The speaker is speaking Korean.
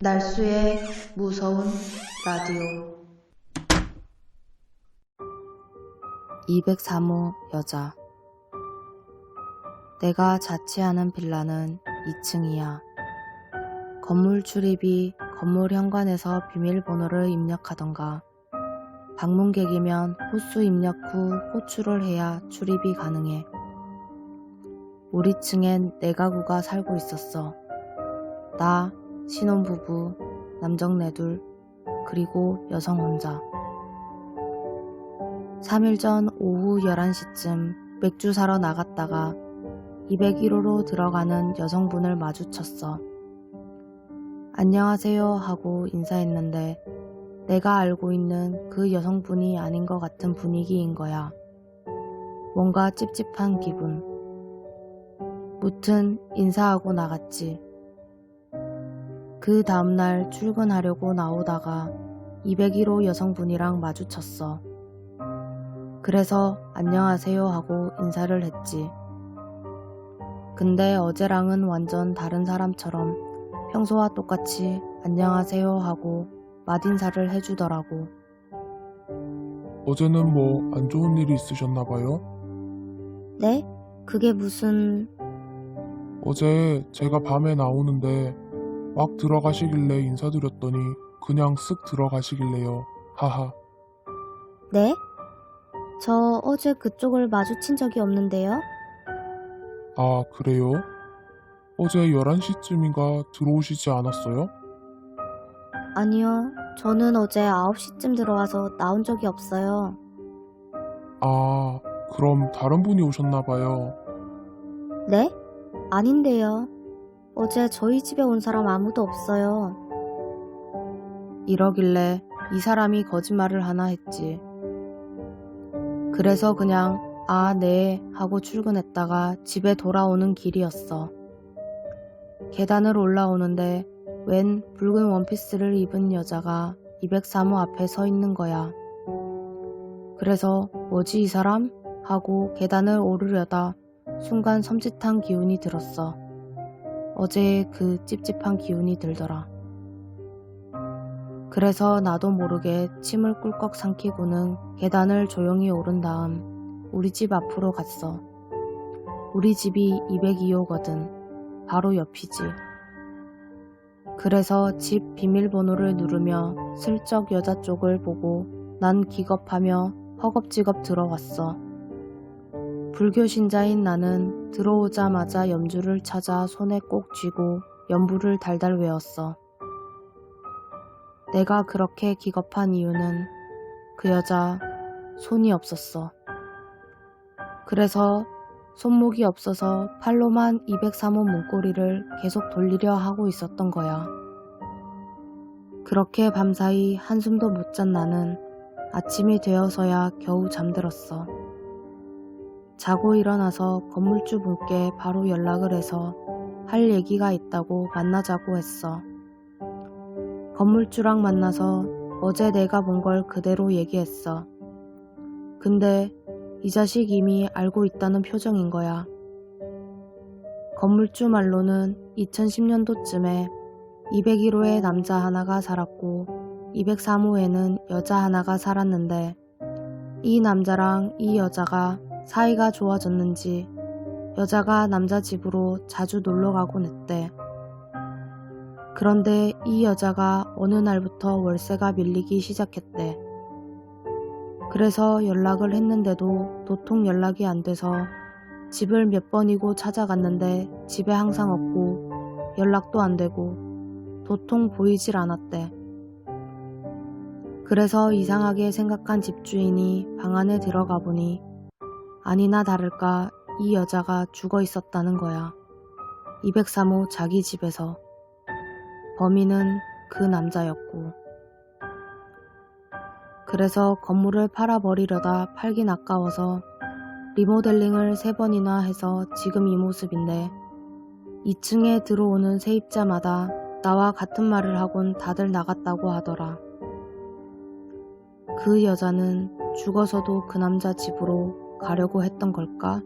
날수의 무서운 라디오 203호 여자 내가 자취하는 빌라는 2층이야. 건물 출입이 건물 현관에서 비밀번호를 입력하던가 방문객이면 호수 입력 후 호출을 해야 출입이 가능해. 우리 층엔 네 가구가 살고 있었어. 나, 신혼부부, 남정네 둘, 그리고 여성 혼자. 3일 전 오후 11시쯤 맥주 사러 나갔다가 201호로 들어가는 여성분을 마주쳤어. 안녕하세요 하고 인사했는데 내가 알고 있는 그 여성분이 아닌 것 같은 분위기인 거야. 뭔가 찝찝한 기분. 무튼 인사하고 나갔지. 그 다음날 출근하려고 나오다가 201호 여성분이랑 마주쳤어. 그래서 안녕하세요 하고 인사를 했지. 근데 어제랑은 완전 다른 사람처럼 평소와 똑같이 안녕하세요 하고 맛인사를 해주더라고. 어제는 뭐 안 좋은 일이 있으셨나 봐요? 네? 그게 무슨... 어제 제가 밤에 나오는데 막 들어가시길래 인사드렸더니 그냥 쓱 들어가시길래요. 하하. 네? 저 어제 그쪽을 마주친 적이 없는데요? 아, 그래요? 어제 11시쯤인가 들어오시지 않았어요? 아니요. 저는 어제 9시쯤 들어와서 나온 적이 없어요. 아, 그럼 다른 분이 오셨나 봐요. 네? 아닌데요. 어제 저희 집에 온 사람 아무도 없어요. 이러길래 이 사람이 거짓말을 하나 했지. 그래서 그냥 아, 네 하고 출근했다가 집에 돌아오는 길이었어. 계단을 올라오는데 웬 붉은 원피스를 입은 여자가 203호 앞에 서 있는 거야. 그래서 뭐지 이 사람? 하고 계단을 오르려다 순간 섬찟한 기운이 들었어. 어제의 그 찝찝한 기운이 들더라. 그래서 나도 모르게 침을 꿀꺽 삼키고는 계단을 조용히 오른 다음 우리 집 앞으로 갔어. 우리 집이 202호거든. 바로 옆이지. 그래서 집 비밀번호를 누르며 슬쩍 여자 쪽을 보고 난 기겁하며 허겁지겁 들어왔어. 불교 신자인 나는 들어오자마자 염주를 찾아 손에 꼭 쥐고 연부를 달달 외웠어. 내가 그렇게 기겁한 이유는 그 여자 손이 없었어. 그래서 손목이 없어서 팔로만 203호 문고리를 계속 돌리려 하고 있었던 거야. 그렇게 밤사이 한숨도 못 잔 나는 아침이 되어서야 겨우 잠들었어. 자고 일어나서 건물주 분께 바로 연락을 해서 할 얘기가 있다고 만나자고 했어. 건물주랑 만나서 어제 내가 본 걸 그대로 얘기했어. 근데 이 자식 이미 알고 있다는 표정인 거야. 건물주 말로는 2010년도쯤에 201호에 남자 하나가 살았고 203호에는 여자 하나가 살았는데 이 남자랑 이 여자가 사이가 좋아졌는지 여자가 남자 집으로 자주 놀러 가곤 했대. 그런데 이 여자가 어느 날부터 월세가 밀리기 시작했대. 그래서 연락을 했는데도 도통 연락이 안 돼서 집을 몇 번이고 찾아갔는데 집에 항상 없고 연락도 안 되고 도통 보이질 않았대. 그래서 이상하게 생각한 집주인이 방 안에 들어가 보니 아니나 다를까 이 여자가 죽어 있었다는 거야. 203호 자기 집에서. 범인은 그 남자였고. 그래서 건물을 팔아버리려다 팔긴 아까워서 리모델링을 세 번이나 해서 지금 이 모습인데 2층에 들어오는 세입자마다 나와 같은 말을 하곤 다들 나갔다고 하더라. 그 여자는 죽어서도 그 남자 집으로 가려고 했던 걸까?